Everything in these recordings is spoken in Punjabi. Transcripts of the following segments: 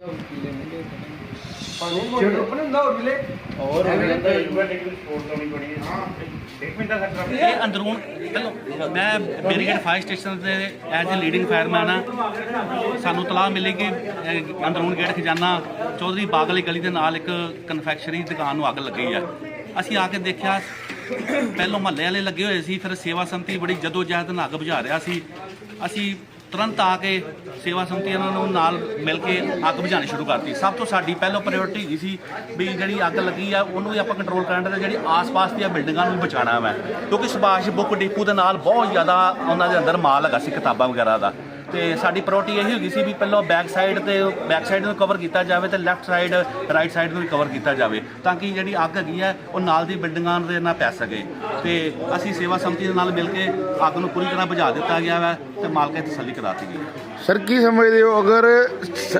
ਹੁੰਦਾ ਹੋਰ ਇਹ ਅੰਦਰੂਨ ਚਲੋ ਮੈਂ ਫਾਇਰ ਸਟੇਸ਼ਨ ਦੇ ਐਜ਼ ਅ ਲੀਡਿੰਗ ਫਾਇਰਮੈਨ ਆ ਸਾਨੂੰ ਤਲਾਹ ਮਿਲੀ ਕਿ ਅਹ, ਅੰਦਰੂਨ ਗੇਟ ਖਜ਼ਾਨਾ ਚੌਧਰੀ ਬਾਗ ਵਾਲੀ ਗਲੀ ਦੇ ਨਾਲ ਇੱਕ ਕਨਫੈਕਸ਼ਨਰੀ ਦੁਕਾਨ ਨੂੰ ਅੱਗ ਲੱਗੀ ਆ। ਅਸੀਂ ਆ ਕੇ ਦੇਖਿਆ ਪਹਿਲੋਂ ਮਹੱਲੇ ਵਾਲੇ ਲੱਗੇ ਹੋਏ ਸੀ ਫਿਰ ਸੇਵਾ ਸੰਮਤੀ ਬੜੀ ਜਦੋ ਜਹਿਦ ਨਾਲ ਅੱਗ ਬੁਝਾ ਰਿਹਾ ਸੀ। ਅਸੀਂ ਤੁਰੰਤ ਆ ਕੇ ਸੇਵਾ ਸੰਮਤੀ ਇਹਨਾਂ ਨੂੰ ਨਾਲ ਮਿਲ ਕੇ ਅੱਗ ਬੁਝਾਉਣੀ ਸ਼ੁਰੂ ਕਰਤੀ। ਸਭ ਤੋਂ ਸਾਡੀ ਪਹਿਲੋਂ ਪ੍ਰਾਇੋਰਟੀ ਹੈਗੀ ਸੀ ਵੀ ਜਿਹੜੀ ਅੱਗ ਲੱਗੀ ਆ, ਉਹਨੂੰ ਵੀ ਆਪਾਂ ਕੰਟਰੋਲ ਕਰਨ ਦੇ ਜਿਹੜੀ ਆਸ-ਪਾਸ ਦੀਆਂ ਬਿਲਡਿੰਗਾਂ ਨੂੰ ਬਚਾਉਣਾ ਵਾ। ਕਿਉਂਕਿ ਸੁਭਾਸ਼ ਬੁੱਕ ਡਿਪੂ ਦੇ ਨਾਲ ਬਹੁਤ ਜ਼ਿਆਦਾ ਉਹਨਾਂ ਦੇ ਅੰਦਰ ਮਾਲ ਹੈਗਾ ਸੀ ਕਿਤਾਬਾਂ ਵਗੈਰਾ ਦਾ। ਤੇ ਸਾਡੀ ਪ੍ਰਾਇੋਰਟੀ ਇਹੀ ਹੋਗੀ ਸੀ ਵੀ ਪਹਿਲਾਂ ਬੈਕ ਸਾਈਡ ਤੇ ਬੈਕ ਸਾਈਡ ਨੂੰ ਕਵਰ ਕੀਤਾ ਜਾਵੇ ਤੇ ਲੈਫਟ ਸਾਈਡ ਰਾਈਟ ਸਾਈਡ ਨੂੰ ਵੀ ਕਵਰ ਕੀਤਾ ਜਾਵੇ ਤਾਂ ਕਿ ਜਿਹੜੀ ਅੱਗ ਹੈਗੀ ਹੈ, ਉਹ ਨਾਲ ਦੀ ਬਿਲਡਿੰਗਾਂ ਦੇ ਨਾ ਪੈ ਸਕੇ। ਤੇ ਅਸੀਂ ਸੇਵਾ ਸੰਮਤੀ ਦੇ ਨਾਲ ਮਿਲ ਕੇ ਅੱਗ ਨੂੰ ਪੂਰੀ ਤਰ੍ਹਾਂ ਬੁਝਾ ਦਿੱਤਾ ਗਿਆ ਵਾ ਤੇ ਦੀ ਤਸੱਲੀ ਕਰਾਤੀ ਗਈ ਸਰ, ਕੀ ਸਮਝਦੇ ਹੋ? ਅਗਰ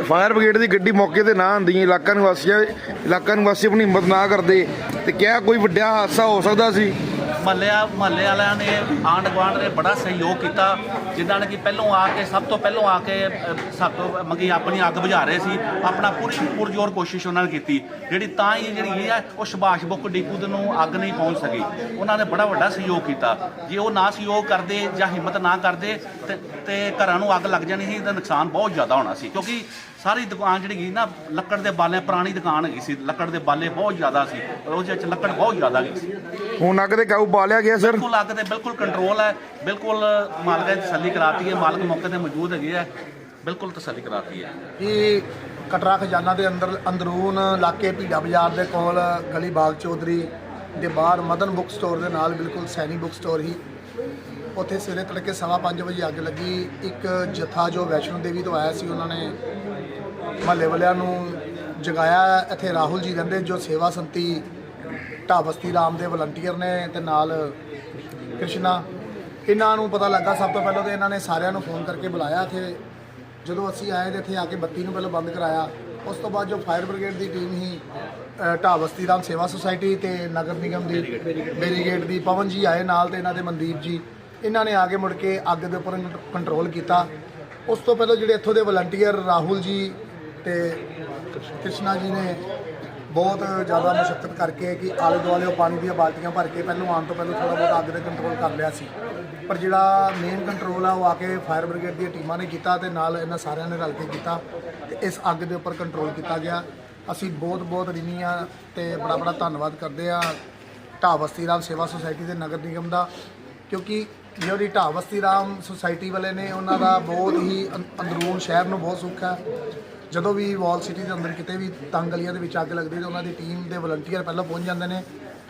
ਫਾਇਰ ਬ੍ਰਿਗੇਡ ਦੀ ਗੱਡੀ ਮੌਕੇ ਤੇ ਨਾ ਆਂਦੀ ਇਲਾਕਾ ਨਿਵਾਸੀਆਂ, ਇਲਾਕਾ ਨਿਵਾਸੀ ਆਪਣੀ ਹਿੰਮਤ ਨਾ ਕਰਦੇ ਤੇ ਕਿਆ ਕੋਈ ਵੱਡਾ ਹਾਦਸਾ ਹੋ ਸਕਦਾ ਸੀ? ਮਹੱਲੇ ਮਹੱਲੇ ਵਾਲਿਆਂ ਨੇ ਆਂਢ ਗੁਆਂਢ ਨੇ ਬੜਾ ਸਹਿਯੋਗ ਕੀਤਾ, ਜਿੱਦਾਂ ਕਿ ਪਹਿਲੋਂ ਆ ਕੇ, ਸਭ ਤੋਂ ਪਹਿਲੋਂ ਆ ਕੇ ਸਭ ਤੋਂ ਮੰਗੀ ਆਪਣੀ ਅੱਗ ਬੁਝਾ ਰਹੇ ਸੀ, ਆਪਣਾ ਪੂਰੀ ਪੁਰਜੋਰ ਕੋਸ਼ਿਸ਼ ਉਹਨਾਂ ਨੇ ਕੀਤੀ। ਜਿਹੜੀ ਤਾਂ ਹੀ ਜਿਹੜੀ ਇਹ ਹੈ ਉਹ ਸੁਭਾਸ਼ ਬੁੱਕ ਡੀਪੂ ਦੇ ਨੂੰ ਅੱਗ ਨਹੀਂ ਪਹੁੰਚ ਸਕੀ। ਉਹਨਾਂ ਨੇ ਬੜਾ ਵੱਡਾ ਸਹਿਯੋਗ ਕੀਤਾ। ਜੇ ਉਹ ਨਾ ਸਹਿਯੋਗ ਕਰਦੇ ਜਾਂ ਹਿੰਮਤ ਨਾ ਕਰਦੇ, ਤੇ ਘਰਾਂ ਨੂੰ ਅੱਗ ਲੱਗ ਜਾਣੀ ਸੀ, ਤਾਂ ਨੁਕਸਾਨ ਬਹੁਤ ਜ਼ਿਆਦਾ ਹੋਣਾ ਸੀ। ਕਿਉਂਕਿ ਸਾਰੀ ਦੁਕਾਨ ਜਿਹੜੀ ਗਈ ਨਾ, ਲੱਕੜ ਦੇ ਬਾਲੇ, ਪੁਰਾਣੀ ਦੁਕਾਨ ਹੈਗੀ ਸੀ, ਲੱਕੜ ਦੇ ਬਾਲੇ ਬਹੁਤ ਜ਼ਿਆਦਾ ਸੀ ਉਹਦੇ ਵਿੱਚ ਲੱਕੜ ਬਹੁਤ ਜ਼ਿਆਦਾ ਗਈ ਸੀ। ਹੁਣ ਅੱਗ ਤੇ ਕਾਬੂ ਲਿਆ ਗਿਆ ਸਰ ਬਿਲਕੁਲ ਅੱਗ ਤੇ ਬਿਲਕੁਲ ਕੰਟਰੋਲ ਹੈ। ਬਿਲਕੁਲ ਮਾਲਕ ਦੀ ਤਸੱਲੀ ਕਰਾਤੀ ਹੈ। ਮਾਲਕ ਮੌਕੇ ਤੇ ਮੌਜੂਦ ਹੈਗੇ ਹੈ ਬਿਲਕੁਲ ਤਸੱਲੀ ਕਰਾਤੀ ਹੈ। ਇਹ ਕਟਰਾ ਖਜ਼ਾਨਾ ਦੇ ਅੰਦਰ ਅੰਦਰੂਨ ਇਲਾਕੇ ਭੀੜਾ ਬਾਜ਼ਾਰ ਦੇ ਕੋਲ ਗਲੀ ਬਾਗ ਚੌਧਰੀ ਦੇ ਬਾਹਰ ਮਦਨ ਬੁੱਕ ਸਟੋਰ ਦੇ ਨਾਲ ਬਿਲਕੁਲ ਸੈਣੀ ਬੁੱਕ ਸਟੋਰ ਹੀ। ਉੱਥੇ ਸਵੇਰੇ ਤੜਕੇ ਸਵਾ ਪੰਜ ਵਜੇ ਅੱਗ ਲੱਗੀ। ਇੱਕ ਜਥਾ ਜੋ ਵੈਸ਼ਨੋ ਦੇਵੀ ਤੋਂ ਆਇਆ ਸੀ ਉਹਨਾਂ ਨੇ ਮਹੱਲੇ ਵਾਲਿਆਂ ਨੂੰ ਜਗਾਇਆ। ਇੱਥੇ ਰਾਹੁਲ ਜੀ ਰਹਿੰਦੇ ਜੋ ਸੇਵਾ ਸੰਤੀ ਢਾਬਸਤੀ ਰਾਮ ਦੇ ਵਲੰਟੀਅਰ ਨੇ ਤੇ ਨਾਲ ਕ੍ਰਿਸ਼ਨਾ। ਇਹਨਾਂ ਨੂੰ ਪਤਾ ਲੱਗਾ ਸਭ ਤੋਂ ਪਹਿਲਾਂ ਤੇ ਇਹਨਾਂ ਨੇ ਸਾਰਿਆਂ ਨੂੰ ਫੋਨ ਕਰਕੇ ਬੁਲਾਇਆ ਇੱਥੇ। ਜਦੋਂ ਅਸੀਂ ਆਏ ਤੇ ਇੱਥੇ ਆ ਕੇ ਬੱਤੀ ਨੂੰ ਪਹਿਲਾਂ ਬੰਦ ਕਰਾਇਆ। ਉਸ ਤੋਂ ਬਾਅਦ ਜੋ ਫਾਇਰ ਬ੍ਰਿਗੇਡ ਦੀ ਟੀਮ ਹੀ ਢਾਬਸਤੀ ਰਾਮ ਸੇਵਾ ਸੁਸਾਇਟੀ ਤੇ ਨਗਰ ਨਿਗਮ ਦੀ ਬੈਰੀਗੇਡ ਦੀ, ਪਵਨ ਜੀ ਆਏ ਨਾਲ ਤੇ ਇਹਨਾਂ ਦੇ ਮਨਦੀਪ ਜੀ। ਇਹਨਾਂ ਨੇ ਆ ਕੇ ਮੁੜ ਕੇ ਅੱਗ ਦੇ ਉੱਪਰ ਕੰਟਰੋਲ ਕੀਤਾ। ਉਸ ਤੋਂ ਪਹਿਲਾਂ ਜਿਹੜੇ ਇੱਥੋਂ ਦੇ ਵਲੰਟੀਅਰ ਰਾਹੁਲ ਜੀ ਤੇ ਕ੍ਰਿਸ਼ਨਾ ਜੀ ਨੇ ਬਹੁਤ ਜ਼ਿਆਦਾ ਮੁਸ਼ਕਲ ਕਰਕੇ ਕਿ ਆਲੇ ਦੁਆਲੇ ਉਹ ਪਾਣੀ ਦੀਆਂ ਬਾਲਟੀਆਂ ਭਰ ਕੇ ਪਹਿਲਾਂ ਆਉਣ ਤੋਂ ਪਹਿਲਾਂ ਥੋੜਾ ਬਹੁਤ ਅੱਗ ਦੇ ਕੰਟਰੋਲ ਕਰ ਲਿਆ ਸੀ। ਪਰ ਜਿਹੜਾ ਮੇਨ ਕੰਟਰੋਲ ਆ ਉਹ ਆ ਕੇ ਫਾਇਰ ਬ੍ਰਿਗੇਡ ਦੀਆਂ ਟੀਮਾਂ ਨੇ ਕੀਤਾ ਤੇ ਨਾਲ ਇਹਨਾਂ ਸਾਰਿਆਂ ਨੇ ਰਲ ਕੇ ਕੀਤਾ ਤੇ ਇਸ ਅੱਗ ਦੇ ਉੱਪਰ ਕੰਟਰੋਲ ਕੀਤਾ ਗਿਆ। ਅਸੀਂ ਬਹੁਤ ਬਹੁਤ ਰਿਣੀ ਆ ਤੇ ਬੜਾ ਬੜਾ ਧੰਨਵਾਦ ਕਰਦੇ ਆ ਢਾਬਸਤੀ ਰਾਮ ਸੇਵਾ ਸੁਸਾਇਟੀ ਦੇ ਨਗਰ ਨਿਗਮ ਦਾ, ਕਿਉਂਕਿ ਜਿਹੜੀ ਢਾਬਸਤੀ ਰਾਮ ਸੁਸਾਇਟੀ ਵਾਲੇ ਨੇ ਉਹਨਾਂ ਦਾ ਬਹੁਤ ਹੀ ਅੰਦਰੂਨ ਸ਼ਹਿਰ ਨੂੰ ਬਹੁਤ ਸੁੱਖ ਹੈ ਜਦੋਂ ਵੀ ਵਾਲ ਸਿਟੀ ਦੇ ਅੰਦਰ ਕਿਤੇ ਵੀ ਤੰਗ ਗਲੀਆਂ ਦੇ ਵਿੱਚ ਅੱਗ ਲੱਗਦੀ ਤਾਂ ਉਹਨਾਂ ਦੀ ਟੀਮ ਦੇ ਵਲੰਟੀਅਰ ਪਹਿਲਾਂ ਪਹੁੰਚ ਜਾਂਦੇ ਨੇ।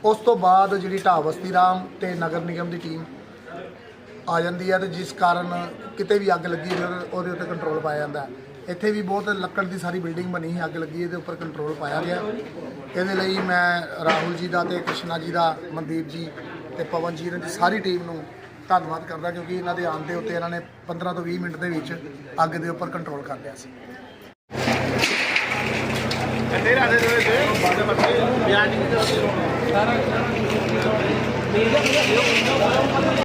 ਉਸ ਤੋਂ ਬਾਅਦ ਜਿਹੜੀ ਢਾਬਸਤੀ ਰਾਮ ਤੇ ਨਗਰ ਨਿਗਮ ਦੀ ਟੀਮ ਆ ਜਾਂਦੀ ਹੈ ਤੇ ਜਿਸ ਕਾਰਨ ਕਿਤੇ ਵੀ ਅੱਗ ਲੱਗੀ ਫਿਰ ਉਹਦੇ ਉੱਤੇ ਕੰਟਰੋਲ ਪਾਇਆ ਜਾਂਦਾ ਹੈ। ਇੱਥੇ ਵੀ ਬਹੁਤ ਲੱਕੜ ਦੀ ਸਾਰੀ ਬਿਲਡਿੰਗ ਬਣੀ ਸੀ, ਅੱਗ ਲੱਗੀ ਇਹਦੇ ਉੱਪਰ ਕੰਟਰੋਲ ਪਾਇਆ ਗਿਆ ਇਹਦੇ ਲਈ ਮੈਂ ਰਾਹੁਲ ਜੀ ਦਾ ਤੇ ਕ੍ਰਿਸ਼ਨਾ ਜੀ ਦਾ, ਮਨਦੀਪ ਜੀ ਤੇ ਪਵਨ ਜੀ ਦੀ ਸਾਰੀ ਟੀਮ ਨੂੰ ਧੰਨਵਾਦ ਕਰਦਾ ਕਿਉਂਕਿ ਇਹਨਾਂ ਦੇ ਆਉਣ ਦੇ ਉੱਤੇ ਇਹਨਾਂ ਨੇ 15 ਤੋਂ 20 ਮਿੰਟ ਦੇ ਵਿੱਚ ਅੱਗ ਦੇ ਉੱਪਰ ਕੰਟਰੋਲ ਕਰ ਲਿਆ ਸੀ। ਤੇਰਾ ਦੇ ਦੇ ਬਾਦੇ ਬੱਤੇ ਬਿਆਨ ਨਹੀਂ